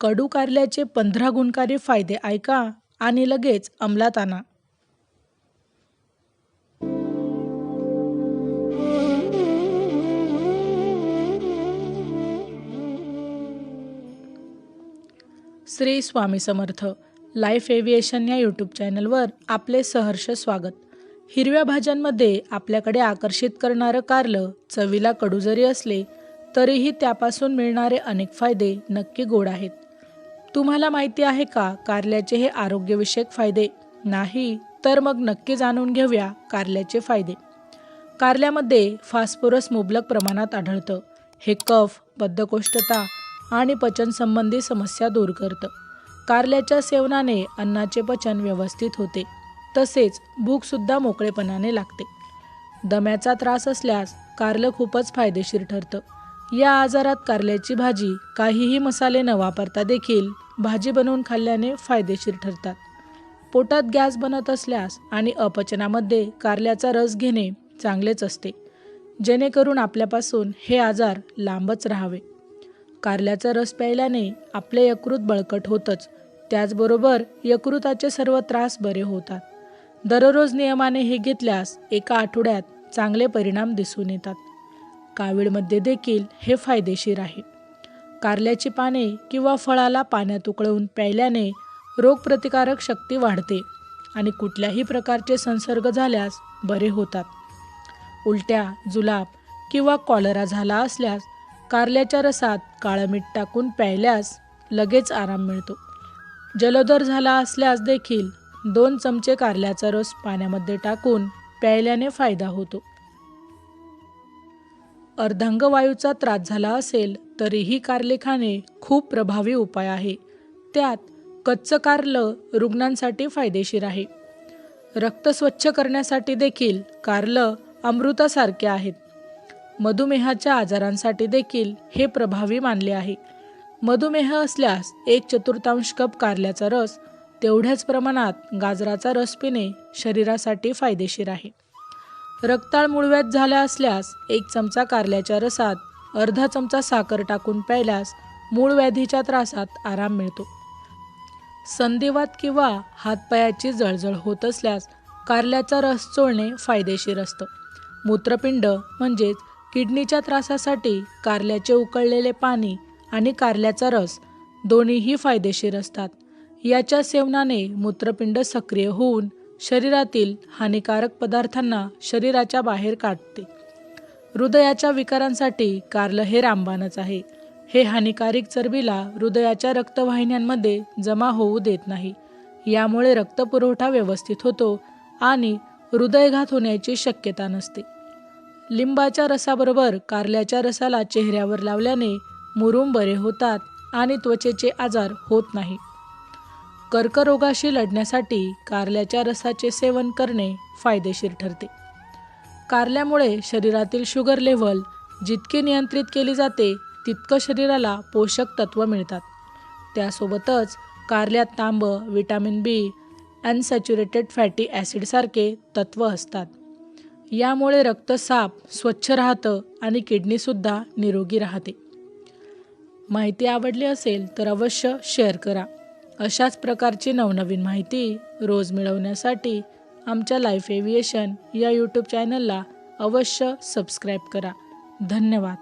कडू कारल्याचे पंधरा गुणकारी फायदे ऐका आणि लगेच अंमलात आणा. श्री स्वामी समर्थ लाईफ एव्हिएशन या यूट्यूब चॅनलवर आपले सहर्ष स्वागत. हिरव्या भाज्यांमध्ये आपल्याकडे आकर्षित करणारं कारलं चवीला कडू जरी असले तरीही त्यापासून मिळणारे अनेक फायदे नक्की गोड आहेत. तुम्हाला माहिती आहे का कारल्याचे हे आरोग्यविषयक फायदे? नाही तर मग नक्की जाणून घेऊया कारल्याचे फायदे. कारल्यामध्ये फास्फोरस मुबलक प्रमाणात आढळतं. हे कफ बद्धकोष्ठता आणि पचनसंबंधी समस्या दूर करतं. कारल्याच्या सेवनाने अन्नाचे पचन व्यवस्थित होते. तसेच भूकसुद्धा मोकळेपणाने लागते. दम्याचा त्रास असल्यास कारलं खूपच फायदेशीर ठरतं. या आजारात कारल्याची भाजी काहीही मसाले न वापरता देखील भाजी बनवून खाल्ल्याने फायदेशीर ठरतात. पोटात गॅस बनत असल्यास आणि अपचनामध्ये कारल्याचा रस घेणे चांगलेच असते. जेणेकरून आपल्यापासून हे आजार लांबच राहावे. कारल्याचा रस प्यायल्याने आपले यकृत बळकट होतच. त्याचबरोबर यकृताचे सर्व त्रास बरे होतात. दररोज नियमाने हे घेतल्यास एका आठवड्यात चांगले परिणाम दिसून येतात. कावीळमध्ये देखील हे फायदेशीर आहे. कारल्याची पाने किंवा फळाला पाण्यात उकळवून प्यायल्याने रोगप्रतिकारक शक्ती वाढते आणि कुठल्याही प्रकारचे संसर्ग झाल्यास बरे होतात. उलट्या जुलाब किंवा कॉलरा झाला असल्यास कारल्याच्या रसात काळं मीठ टाकून प्यायल्यास लगेच आराम मिळतो. जलोदर झाला असल्यास देखील दोन चमचे कारल्याचा रस पाण्यामध्ये टाकून प्यायल्याने फायदा होतो. अर्धांगवायूचा त्रास झाला असेल तरीही कारले खाणे खूप प्रभावी उपाय आहे. त्यात कच्चं कारलं रुग्णांसाठी फायदेशीर आहे. रक्त स्वच्छ करण्यासाठी देखील कारलं अमृतासारखे आहेत. मधुमेहाच्या आजारांसाठी देखील हे प्रभावी मानले आहे. मधुमेह असल्यास एक चतुर्थांश कप कारल्याचा रस तेवढ्याच प्रमाणात गाजराचा रस पिणे शरीरासाठी फायदेशीर आहे. रक्ताळ मुळव्यात झाल्या असल्यास एक चमचा कारल्याच्या रसात अर्धा चमचा साखर टाकून प्यायल्यास मूळ व्याधीच्या त्रासात आराम मिळतो. संधिवात किंवा हातपायाची जळजळ होत असल्यास कारल्याचा रस चोळणे फायदेशीर असतं. मूत्रपिंड म्हणजेच किडनीच्या त्रासासाठी कारल्याचे उकळलेले पाणी आणि कारल्याचा रस दोन्हीही फायदेशीर असतात. याच्या सेवनाने मूत्रपिंड सक्रिय होऊन शरीरातील हानिकारक पदार्थांना शरीराच्या बाहेर काढते. हृदयाच्या विकारांसाठी कारलं हे रामबाणच आहे. हे हानिकारक चरबीला हृदयाच्या रक्तवाहिन्यांमध्ये जमा होऊ देत नाही. यामुळे रक्तपुरवठा व्यवस्थित होतो आणि हृदयघात होण्याची शक्यता नसते. लिंबाच्या रसाबरोबर कारल्याच्या रसाला चेहऱ्यावर लावल्याने मुरूम बरे होतात आणि त्वचेचे आजार होत नाही. कर्करोगाशी लढण्यासाठी कारल्याच्या रसाचे सेवन करणे फायदेशीर ठरते. कारल्यामुळे शरीरातील शुगर लेव्हल जितके नियंत्रित केली जाते तितकं शरीराला पोषक तत्व मिळतात. त्यासोबतच कारल्यात तांब विटॅमिन बी अनसॅच्युरेटेड फॅटी ॲसिडसारखे तत्व असतात. यामुळे रक्त साफ स्वच्छ राहतं आणि किडनीसुद्धा निरोगी राहते. माहिती आवडली असेल तर अवश्य शेअर करा. अशाच प्रकारची नवनवीन माहिती रोज मिळवण्यासाठी आमच्या लाईफ एव्हिएशन या यूट्यूब चॅनलला अवश्य सबस्क्राईब करा. धन्यवाद.